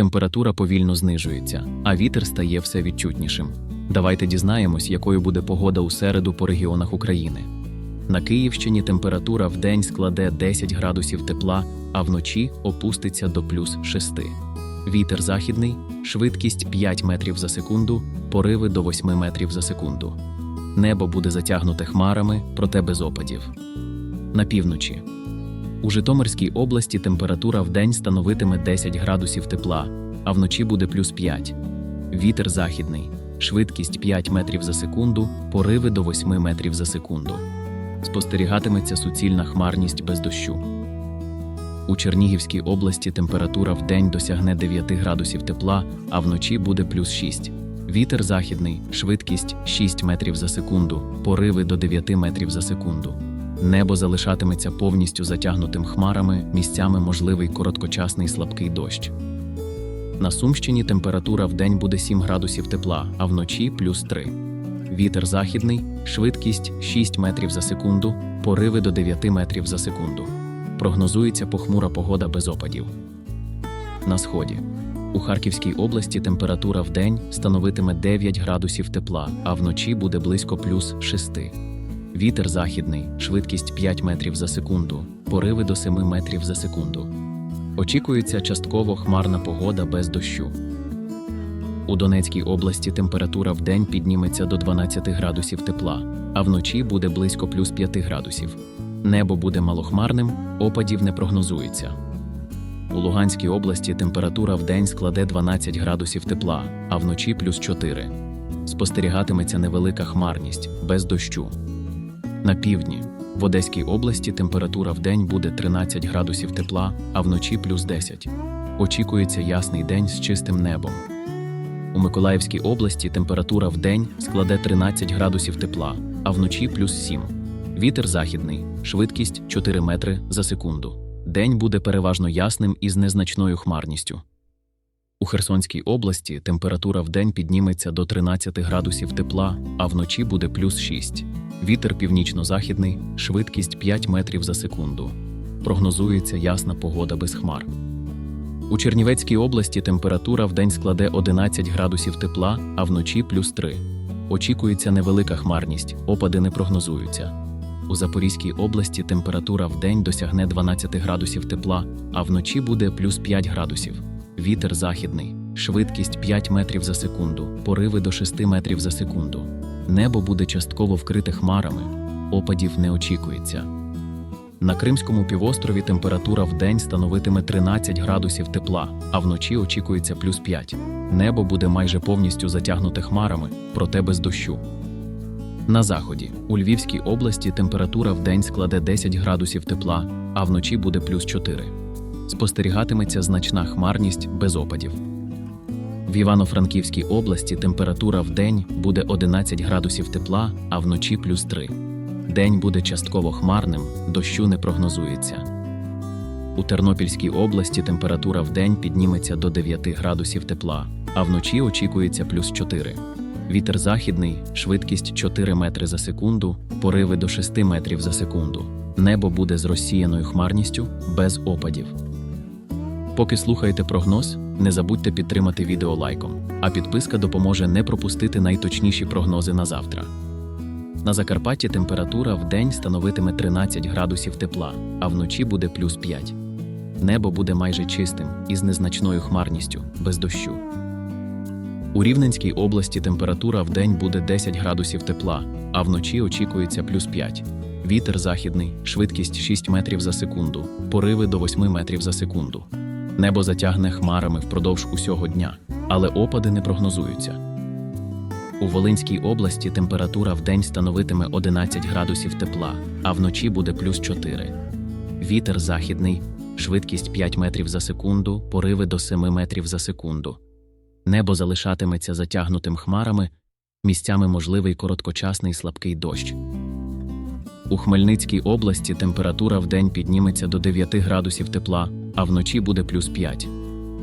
Температура повільно знижується, а вітер стає все відчутнішим. Давайте дізнаємось, якою буде погода у середу по регіонах України. На Київщині температура в день складе 10 градусів тепла, а вночі опуститься до плюс 6. Вітер західний, швидкість 5 метрів за секунду, пориви до 8 метрів за секунду. Небо буде затягнуте хмарами, проте без опадів. На півночі. У Житомирській області температура в день становитиме 10 градусів тепла, а вночі буде плюс 5. Вітер західний, швидкість 5 метрів за секунду, пориви до 8 метрів за секунду. Спостерігатиметься суцільна хмарність без дощу. У Чернігівській області температура в день досягне 9 градусів тепла, а вночі буде плюс 6. Вітер західний, швидкість 6 метрів за секунду, пориви до 9 метрів за секунду. Небо залишатиметься повністю затягнутим хмарами, місцями можливий короткочасний слабкий дощ. На Сумщині температура в день буде 7 градусів тепла, а вночі плюс 3. Вітер західний, швидкість 6 метрів за секунду, пориви до 9 метрів за секунду. Прогнозується похмура погода без опадів. На сході. У Харківській області температура в день становитиме 9 градусів тепла, а вночі буде близько плюс 6. Вітер західний, швидкість 5 метрів за секунду, пориви до 7 метрів за секунду. Очікується частково хмарна погода без дощу. У Донецькій області температура в день підніметься до 12 градусів тепла, а вночі буде близько плюс 5 градусів. Небо буде малохмарним, опадів не прогнозується. У Луганській області температура в день складе 12 градусів тепла, а вночі плюс 4. Спостерігатиметься невелика хмарність без дощу. На півдні в Одеській області температура в день буде 13 градусів тепла, а вночі плюс 10. Очікується ясний день з чистим небом. У Миколаївській області температура в день складе 13 градусів тепла, а вночі плюс 7. Вітер західний, швидкість 4 метри за секунду. День буде переважно ясним із незначною хмарністю. У Херсонській області температура в день підніметься до 13 градусів тепла, а вночі буде плюс 6. Вітер північно-західний, швидкість 5 метрів за секунду. Прогнозується ясна погода без хмар. У Чернівецькій області температура в день складе 11 градусів тепла, а вночі плюс 3. Очікується невелика хмарність, опади не прогнозуються. У Запорізькій області температура в день досягне 12 градусів тепла, а вночі буде плюс 5 градусів. Вітер західний, швидкість 5 метрів за секунду, пориви до 6 метрів за секунду. Небо буде частково вкрите хмарами, опадів не очікується. На Кримському півострові температура в день становитиме 13 градусів тепла, а вночі очікується плюс 5. Небо буде майже повністю затягнуте хмарами, проте без дощу. На заході у Львівській області температура в день складе 10 градусів тепла, а вночі буде плюс 4. Спостерігатиметься значна хмарність без опадів. В Івано-Франківській області температура в день буде 11 градусів тепла, а вночі плюс 3. День буде частково хмарним, дощу не прогнозується. У Тернопільській області температура в день підніметься до 9 градусів тепла, а вночі очікується плюс 4. Вітер західний, швидкість 4 метри за секунду, пориви до 6 метрів за секунду. Небо буде з розсіяною хмарністю без опадів. Поки слухаєте прогноз, не забудьте підтримати відео лайком, а підписка допоможе не пропустити найточніші прогнози на завтра. На Закарпатті температура в день становитиме 13 градусів тепла, а вночі буде плюс 5. Небо буде майже чистим із незначною хмарністю, без дощу. У Рівненській області температура в день буде 10 градусів тепла, а вночі очікується плюс 5. Вітер західний, швидкість 6 метрів за секунду, пориви до 8 метрів за секунду. Небо затягне хмарами впродовж усього дня, але опади не прогнозуються. У Волинській області температура в день становитиме 11 градусів тепла, а вночі буде плюс 4. Вітер західний, швидкість 5 метрів за секунду, пориви до 7 метрів за секунду. Небо залишатиметься затягнутим хмарами, місцями можливий короткочасний слабкий дощ. У Хмельницькій області температура в день підніметься до 9 градусів тепла, а вночі буде плюс 5.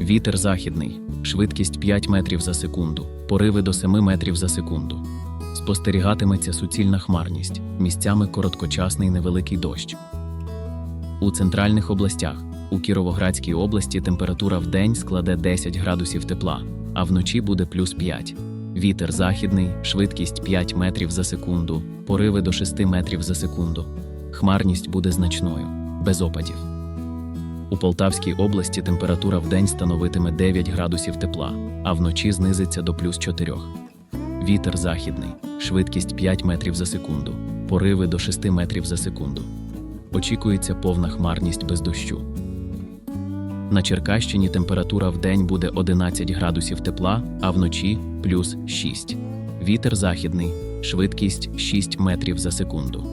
Вітер західний, швидкість 5 метрів за секунду, пориви до 7 метрів за секунду. Спостерігатиметься суцільна хмарність, місцями короткочасний невеликий дощ. У центральних областях У Кіровоградській області температура в день складе 10 градусів тепла, а вночі буде плюс 5. Вітер західний, швидкість 5 метрів за секунду, пориви до 6 метрів за секунду. Хмарність буде значною, без опадів. У Полтавській області температура в день становитиме 9 градусів тепла, а вночі знизиться до плюс 4. Вітер західний, швидкість 5 метрів за секунду, пориви до 6 метрів за секунду. Очікується повна хмарність без дощу. На Черкащині температура в день буде 11 градусів тепла, а вночі плюс 6. Вітер західний, швидкість 6 метрів за секунду.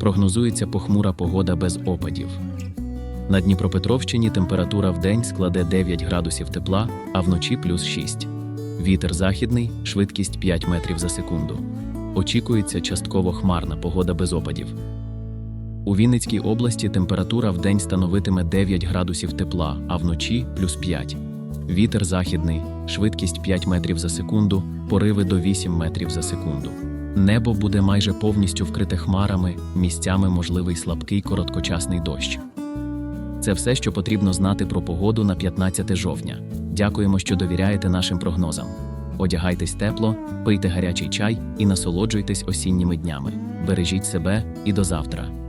Прогнозується похмура погода без опадів. На Дніпропетровщині температура в день складе 9 градусів тепла, а вночі плюс 6. Вітер західний, швидкість 5 метрів за секунду. Очікується частково хмарна погода без опадів. У Вінницькій області температура в день становитиме 9 градусів тепла, а вночі плюс 5. Вітер західний, швидкість 5 метрів за секунду, пориви до 8 метрів за секунду. Небо буде майже повністю вкрите хмарами, місцями можливий слабкий короткочасний дощ. Це все, що потрібно знати про погоду на 15 жовтня. Дякуємо, що довіряєте нашим прогнозам. Одягайтесь тепло, пийте гарячий чай і насолоджуйтесь осінніми днями. Бережіть себе і до завтра.